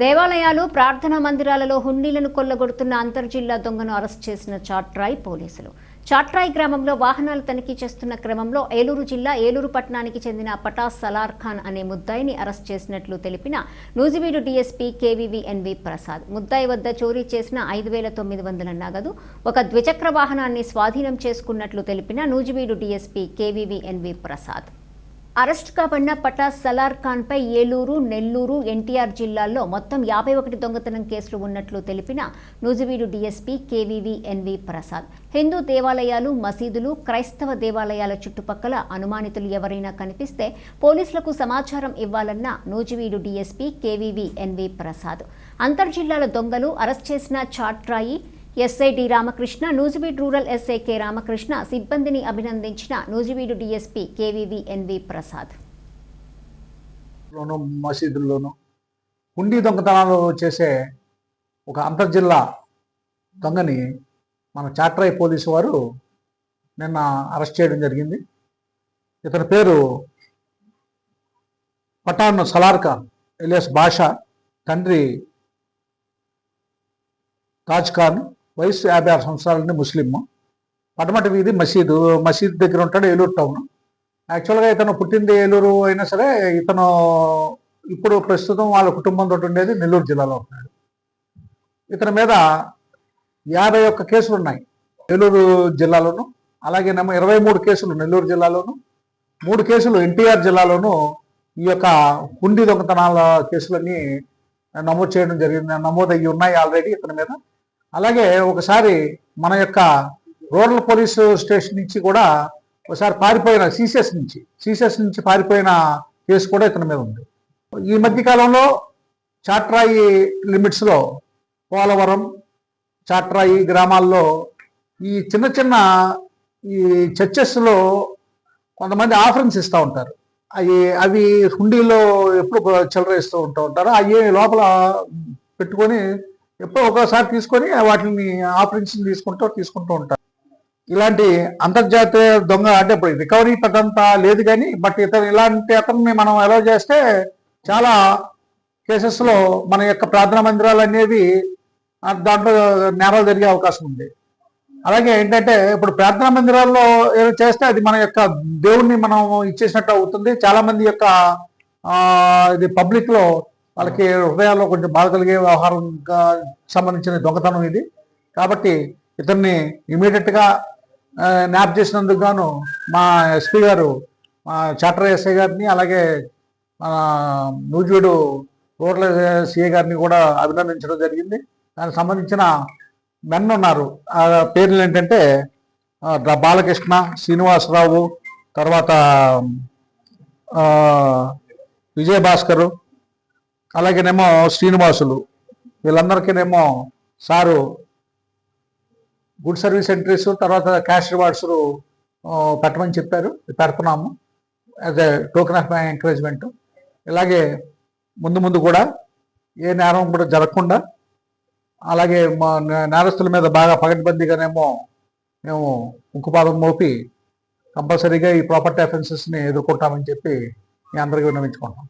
దేవాలయాలు ప్రార్థనా మందిరాలలో హుండీలను కొల్లగొడుతున్న అంతర్జిల్లా దొంగను అరెస్ట్ చేసిన చాట్రాయ్ పోలీసులు. చాట్రాయ్ గ్రామంలో వాహనాలు తనిఖీ చేస్తున్న క్రమంలో ఏలూరు జిల్లా ఏలూరు పట్టణానికి చెందిన పటాస్ సలార్ ఖాన్ అనే ముద్దాయిని అరెస్ట్ చేసినట్లు తెలిపిన నూజివీడు డీఎస్పీ కేవీవీఎన్వి ప్రసాద్. ముద్దాయి వద్ద చోరీ చేసిన ఐదు వేల తొమ్మిది వందల నగదు ఒక ద్విచక్ర వాహనాన్ని స్వాధీనం చేసుకున్నట్లు తెలిపిన నూజివీడు డీఎస్పీ కేవీవీఎన్వి ప్రసాద్. అరెస్ట్ కాబడిన పటాస్ సలార్ ఖాన్ పై ఏలూరు నెల్లూరు ఎన్టీఆర్ జిల్లాల్లో మొత్తం యాభై ఒకటి దొంగతనం కేసులు ఉన్నట్లు తెలిపిన Nuzvid DSP KVV NV Prasad. Hindu దేవాలయాలు మసీదులు క్రైస్తవ దేవాలయాల చుట్టుపక్కల అనుమానితులు ఎవరైనా కనిపిస్తే పోలీసులకు సమాచారం ఇవ్వాలన్న Nuzvid DSP KVV NV Prasad. అంతర్జిల్లాల దొంగలు అరెస్ట్ చేసిన Chatrai SIT Ramakrishna Nuzvid rural SI K Ramakrishna సిబ్బందిని అభినందించిన నూజివీడు డిఎస్పీ కేవీవీఎన్వి ప్రసాద్. లోను మసీదుల్లోను హుండీ దొంగతనాలు చేసే ఒక అంతర్జిల్లా దొంగని మన చాట్రాయ్ పోలీసు వారు నిన్న అరెస్ట్ చేయడం జరిగింది. ఇతని పేరు పఠాన్ సలార్ ఖాన్ ఎలియస్ బాషా తండ్రి తాజ్ ఖాన్ వయసు యాభై ఆరు సంవత్సరాలని ముస్లిం పడమటి వీధి మసీదు. మసీద్ దగ్గర ఉంటాడు ఏలూరు టౌన్. యాక్చువల్గా ఇతను పుట్టింది ఏలూరు అయినా సరే ఇతను ఇప్పుడు ప్రస్తుతం వాళ్ళ కుటుంబంతో ఉండేది నెల్లూరు జిల్లాలో ఉన్నాడు. ఇతని మీద యాభై ఒక్క కేసులు ఉన్నాయి ఏలూరు జిల్లాలోను అలాగేనేమో ఇరవై మూడు కేసులు నెల్లూరు జిల్లాలోను మూడు కేసులు ఎన్టీఆర్ జిల్లాలోను ఈ యొక్క హుండీ దొంగతనాల కేసులన్నీ నమోదు చేయడం జరిగింది. నమోదయ్యి ఉన్నాయి ఆల్రెడీ ఇతని మీద. అలాగే ఒకసారి మన యొక్క రూరల్ పోలీసు స్టేషన్ నుంచి కూడా ఒకసారి పారిపోయిన సీసెస్ నుంచి సీసెస్ నుంచి పారిపోయిన కేసు కూడా ఇతని మీద ఉంది. ఈ మధ్య కాలంలో చాట్రాయి లిమిట్స్లో పోలవరం చాట్రాయి గ్రామాల్లో ఈ చిన్న చిన్న ఈ చర్చెస్లో కొంతమంది ఆఫరెన్స్ ఇస్తూ ఉంటారు. అవి అవి హుండీలో ఎప్పుడు చిల్లర ఇస్తూ ఉంటూ ఉంటారు. అవి లోపల పెట్టుకొని ఎప్పుడో ఒకసారి తీసుకొని వాటిని ఆపరేషన్ తీసుకుంటూ తీసుకుంటూ ఉంటారు. ఇలాంటి అంతర్జాతీయ దొంగ అంటే ఇప్పుడు రికవరీ పెద్దంతా లేదు కానీ బట్ ఇతను ఇలాంటి అతన్ని మనం అలౌ చేస్తే చాలా కేసెస్లో మన యొక్క ప్రార్థనా మందిరాలు అనేవి దాంట్లో నేరాలు జరిగే అవకాశం ఉంది. అలాగే ఏంటంటే ఇప్పుడు ప్రార్థనా మందిరాల్లో ఏదో చేస్తే అది మన యొక్క దేవుణ్ణి మనం ఇచ్చేసినట్టు అవుతుంది. చాలా మంది యొక్క ఇది పబ్లిక్లో వాళ్ళకి హృదయాల్లో కొంచెం బాధ కలిగే వ్యవహారంగా సంబంధించిన దొంగతనం ఇది. కాబట్టి ఇతన్ని ఇమీడియట్గా న్యాప్ చేసినందుకు గాను మా ఎస్పీ గారు మా చాటర్ ఎస్ఐ గారిని అలాగే నూజివేడు నూజివీడు రూరల్ గారిని కూడా అభినందించడం జరిగింది. దానికి సంబంధించిన మెన్ ఉన్నారు. ఆ పేర్లు ఏంటంటే బాలకృష్ణ శ్రీనివాసరావు తర్వాత విజయ విజయభాస్కరు అలాగేనేమో శ్రీనివాసులు. వీళ్ళందరికీనేమో సారు గుడ్ సర్వీస్ ఎంట్రీస్ తర్వాత క్యాష్ రివార్డ్స్ పెట్టమని చెప్పారు. పెడుతున్నాము. As a token of my encouragement. ఇలాగే ముందు ముందు కూడా ఏ నేరం కూడా జరగకుండా అలాగే మా నేరస్తుల మీద బాగా పగటిబందీగానేమో మేము ఉక్కుపాదం మోపి కంపల్సరీగా ఈ ప్రాపర్టీ అఫెన్సెస్ని ఎదుర్కొంటామని చెప్పి మీ అందరికీ విన్నవించుకుంటాం